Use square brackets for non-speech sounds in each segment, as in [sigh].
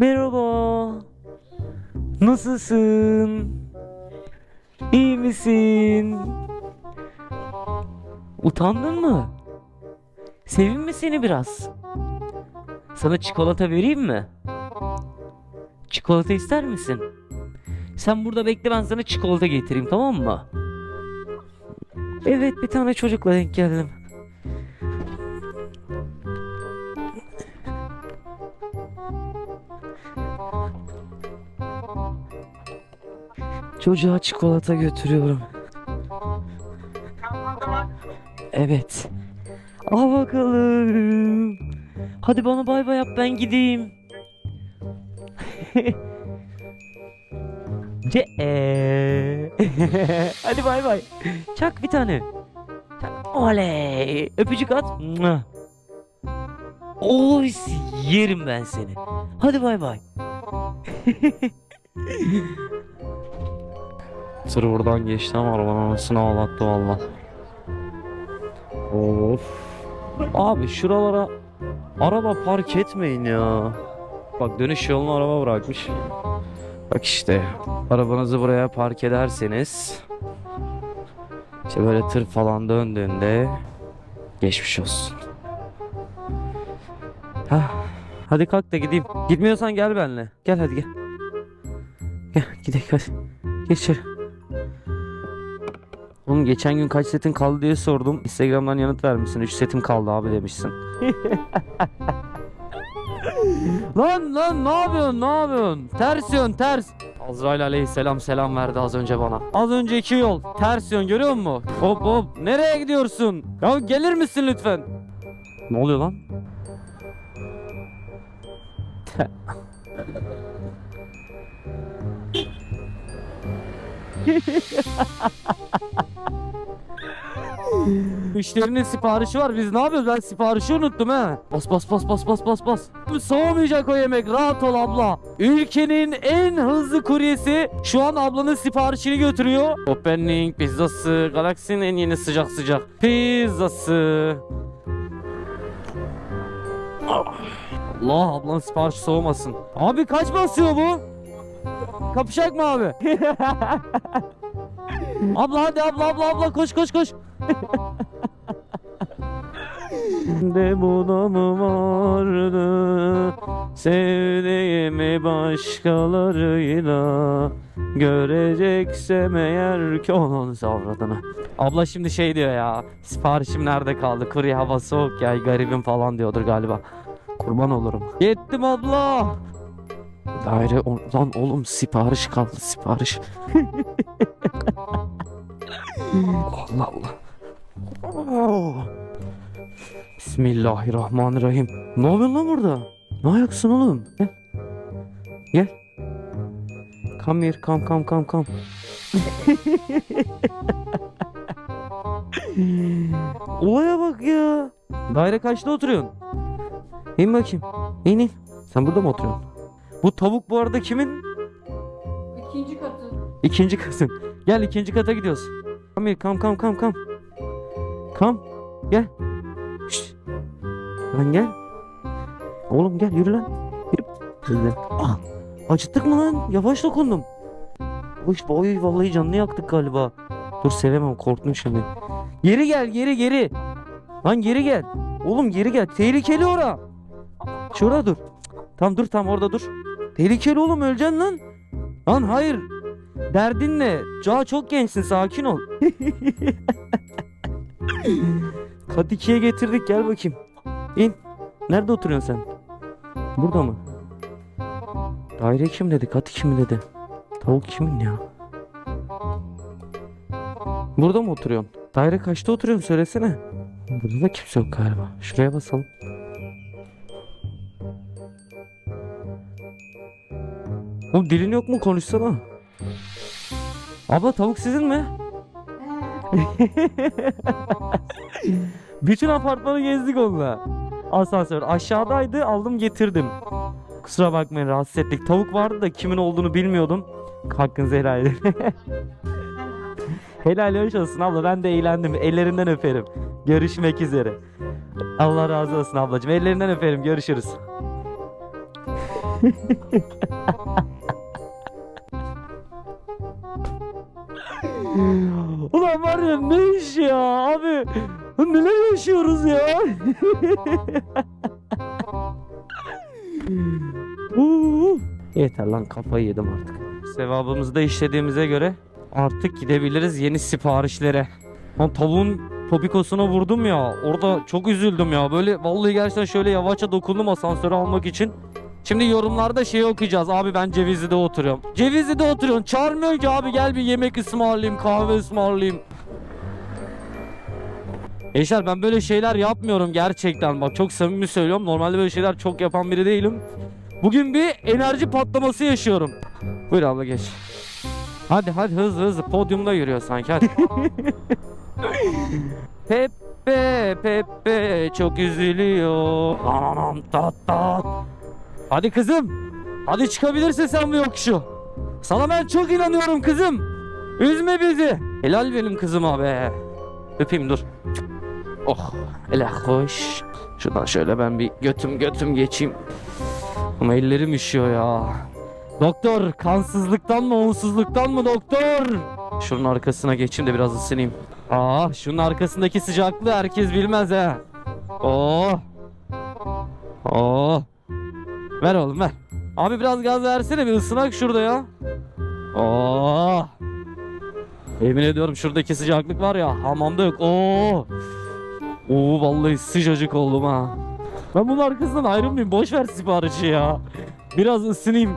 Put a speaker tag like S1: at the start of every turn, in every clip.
S1: Merhaba. Nasılsın? İyi misin? Utandın mı? Sevin mi seni biraz? Sana çikolata vereyim mi? Çikolata ister misin? Sen burada bekle ben sana çikolata getireyim tamam mı? Evet bir tane çocukla denk geldim. Çocuğa çikolata götürüyorum. Evet. Al bakalım. Hadi bana bay bay yap ben gideyim. [laughs] Ce eee. [laughs] Hadi bay bay. Çak bir tane. Çak. Oley. Öpücük at. Oy yerim ben seni. Hadi bay bay. [laughs] Tır buradan geçti ama arabanın anasını ağlattı valla. Of. Abi şuralara araba park etmeyin ya. Bak dönüş yoluna araba bırakmış. Bak işte arabanızı buraya park ederseniz işte böyle tır falan döndüğünde geçmiş olsun. Hah, hadi kalk da gideyim. Gitmiyorsan gel benimle. Gel hadi gel. Gel gidelim hadi. Geç içeri. Oğlum geçen gün kaç setin kaldı diye sordum. Instagram'dan yanıt vermişsin. 3 setim kaldı abi demişsin. [laughs] lan lan ne yapıyorsun ne yapıyorsun? Ters yön ters. Azrail aleyhisselam selam verdi az önce bana. Az önceki yol ters yön görüyor musun? Hop hop nereye gidiyorsun? Ya gelir misin lütfen? Ne oluyor lan? [laughs] Te- Müşterinin siparişi var. Biz ne yapıyoruz? Ben siparişi unuttum he. Bas bas bas bas bas bas bas. Soğumayacak o yemek. Rahat ol abla. Ülkenin en hızlı kuryesi şu an ablanın siparişini götürüyor. Opening pizzası. Galaksinin en yeni sıcak sıcak pizzası. Allah ablanın siparişi soğumasın. Abi kaç basıyor bu? Kapışak mı abi? [laughs] abla hadi abla abla abla koş koş koş. de buna mı vardı Sevdiğimi başkalarıyla Göreceksem eğer ki onun avradını Abla şimdi şey diyor ya Siparişim nerede kaldı? Kurye hava soğuk ya garibim falan diyordur galiba. Kurban olurum. Yettim abla. Daire lan oğlum sipariş kaldı sipariş [laughs] Allah Allah. Bismillahirrahmanirrahim. Ne yapıyorsun lan burada? Ne ayaksın oğlum? Gel. Gel. Come here, come, come, come, come. [laughs] Olaya bak ya. Daire kaçta oturuyorsun? İn bakayım. İn in. Sen burada mı oturuyorsun? Bu tavuk bu arada kimin?
S2: İkinci katı.
S1: İkinci katın. Gel ikinci kata gidiyoruz. Here, come, come, come, come. Come. Gel. Şşt. Lan gel. Oğlum gel yürü lan. Yürü. Ah. Acıttık mı lan? Yavaş dokundum. Oy, oy vallahi canını yaktık galiba. Dur sevemem korktum şimdi. Geri gel geri geri. Lan geri gel. Oğlum geri gel. Tehlikeli ora. Şurada dur. Tamam dur tam orada dur. Tehlikeli oğlum öleceksin lan. Lan hayır. Derdin ne? Daha çok gençsin sakin ol. Kat getirdik gel bakayım. İn. Nerede oturuyorsun sen? Burada mı? Daire kim dedi? Kat iki mi dedi? Tavuk kimin ya? Burada mı oturuyorsun? Daire kaçta oturuyorsun söylesene. Burada da kimse yok galiba. Şuraya basalım. Oğlum dilin yok mu konuşsana. Abla tavuk sizin mi? [laughs] Bütün apartmanı gezdik onunla. Asansör aşağıdaydı aldım getirdim. Kusura bakmayın rahatsız ettik. Tavuk vardı da kimin olduğunu bilmiyordum. Hakkınızı helal edin. [laughs] helal hoş olsun abla ben de eğlendim. Ellerinden öperim. Görüşmek üzere. Allah razı olsun ablacığım. Ellerinden öperim. Görüşürüz. [laughs] Ulan var ya ne iş ya abi. Neler yaşıyoruz ya. [laughs] Yeter lan kafayı yedim artık. Sevabımızı da işlediğimize göre artık gidebiliriz yeni siparişlere. Lan tavuğun topikosuna vurdum ya. Orada çok üzüldüm ya. Böyle vallahi gerçekten şöyle yavaşça dokundum asansörü almak için. Şimdi yorumlarda şey okuyacağız. Abi ben Cevizli'de oturuyorum. Cevizli'de oturuyorsun. Çağırmıyor ki abi gel bir yemek ısmarlayayım, kahve ısmarlayayım. Eşer ben böyle şeyler yapmıyorum gerçekten. Bak çok samimi söylüyorum. Normalde böyle şeyler çok yapan biri değilim. Bugün bir enerji patlaması yaşıyorum. Buyur abla geç. Hadi hadi hızlı hızlı podyumda yürüyor sanki hadi. [laughs] Pepe Pepe çok üzülüyor. Anam tat tat. Hadi kızım. Hadi çıkabilirsin sen bu yokuşu. Sana ben çok inanıyorum kızım. Üzme bizi. Helal benim kızıma be. Öpeyim dur. Oh. Hele hoş. Şuradan şöyle ben bir götüm götüm geçeyim. Ama ellerim üşüyor ya. Doktor kansızlıktan mı onsuzluktan mı doktor? Şunun arkasına geçeyim de biraz ısınayım. Aa şunun arkasındaki sıcaklığı herkes bilmez ha. Oo. Oo. Ver oğlum ver. Abi biraz gaz versene bir ısınak şurada ya. Oo. Yemin ediyorum şuradaki sıcaklık var ya hamamda yok. Oo. Oo vallahi sıcacık oldum ha. Ben bunun arkasından ayrılmayayım. Boş ver siparişi ya. Biraz ısınayım. [laughs]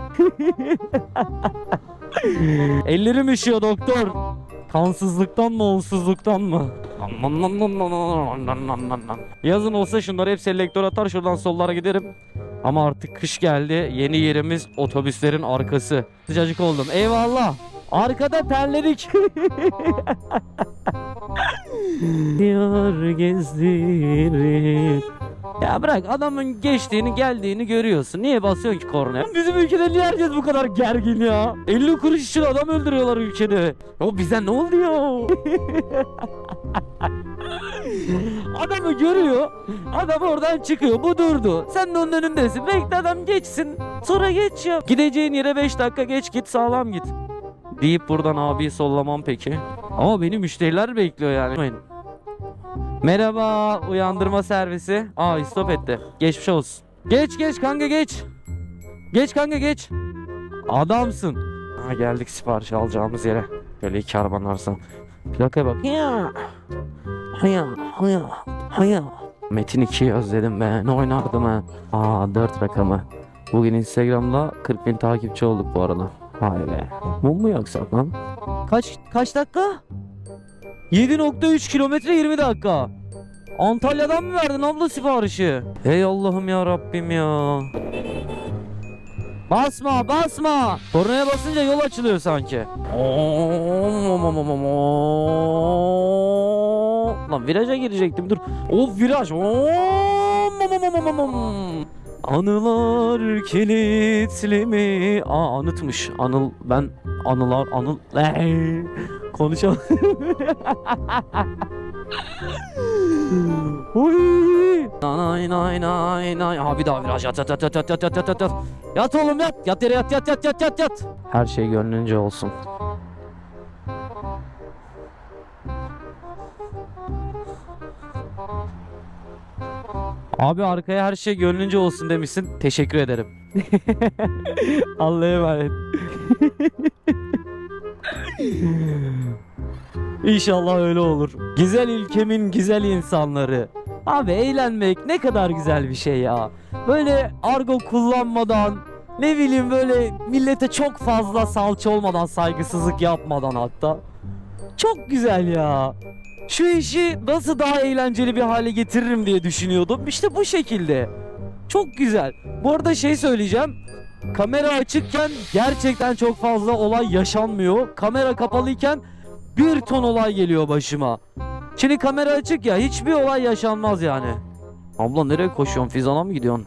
S1: Ellerim üşüyor doktor. Kansızlıktan mı onsuzluktan mı? Yazın olsa şunları hep selektör atar şuradan sollara giderim. Ama artık kış geldi. Yeni yerimiz otobüslerin arkası. Sıcacık oldum. Eyvallah. Arkada terledik. [laughs] Yar gezdirir. Ya bırak adamın geçtiğini geldiğini görüyorsun. Niye basıyorsun ki kornaya? Bizim ülkede niye herkes bu kadar gergin ya? 50 kuruş için adam öldürüyorlar ülkede. O bize ne oldu ya? [laughs] Adamı görüyor. Adam oradan çıkıyor. Bu durdu. Sen de onun önündesin. Bekle adam geçsin. Sonra geç ya. Gideceğin yere 5 dakika geç git sağlam git. Deyip buradan abiyi sollamam peki. Ama beni müşteriler bekliyor yani. Merhaba uyandırma servisi. Aa stop etti. Geçmiş olsun. Geç geç kanka geç. Geç kanka geç. Adamsın. Ha geldik sipariş alacağımız yere. Böyle iki arabanın arasına. Plakaya bak. Ya. Haya, haya, haya. Metin 2'yi özledim be. Ne oynardım ha. Aa 4 rakamı. Bugün Instagram'da 40 bin takipçi olduk bu arada. Vay be. Bu mu yoksa lan? Kaç kaç dakika? 7.3 kilometre 20 dakika. Antalya'dan mı verdin abla siparişi? Ey Allah'ım ya Rabbim ya. Basma basma. Kornaya basınca yol açılıyor sanki. Lan viraja girecektim dur. Of viraj. Anılar kilitli mi? Aa anıtmış. Anıl ben anılar anıl. Eee, Konuşalım. Oy. Nay nay nay nay. Abi daha viraj yat yat yat yat yat yat yat yat. Yat oğlum yat. Yat yere yat yat yat yat yat yat. Her şey gönlünce olsun. Abi arkaya her şey gönlünce olsun demişsin. Teşekkür ederim. [laughs] Allah'a emanet. İnşallah öyle olur. Güzel ülkemin güzel insanları. Abi eğlenmek ne kadar güzel bir şey ya. Böyle argo kullanmadan, ne bileyim böyle millete çok fazla salça olmadan, saygısızlık yapmadan hatta. Çok güzel ya. Şu işi nasıl daha eğlenceli bir hale getiririm diye düşünüyordum. İşte bu şekilde. Çok güzel. Bu arada şey söyleyeceğim. Kamera açıkken gerçekten çok fazla olay yaşanmıyor. Kamera kapalıyken bir ton olay geliyor başıma. Şimdi kamera açık ya hiçbir olay yaşanmaz yani. Abla nereye koşuyorsun? Fizana mı gidiyorsun?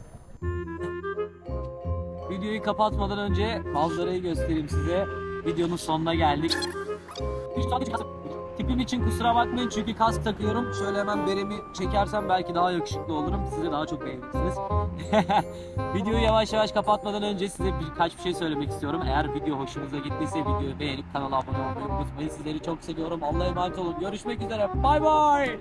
S3: Videoyu kapatmadan önce manzarayı göstereyim size. Videonun sonuna geldik. Tipim için kusura bakmayın çünkü kask takıyorum. Şöyle hemen beremi çekersem belki daha yakışıklı olurum. Siz de daha çok beğenirsiniz. [laughs] Videoyu yavaş yavaş kapatmadan önce size birkaç bir şey söylemek istiyorum. Eğer video hoşunuza gittiyse videoyu beğenip kanala abone olmayı unutmayın. Sizleri çok seviyorum. Allah'a emanet olun. Görüşmek üzere. Bay bay.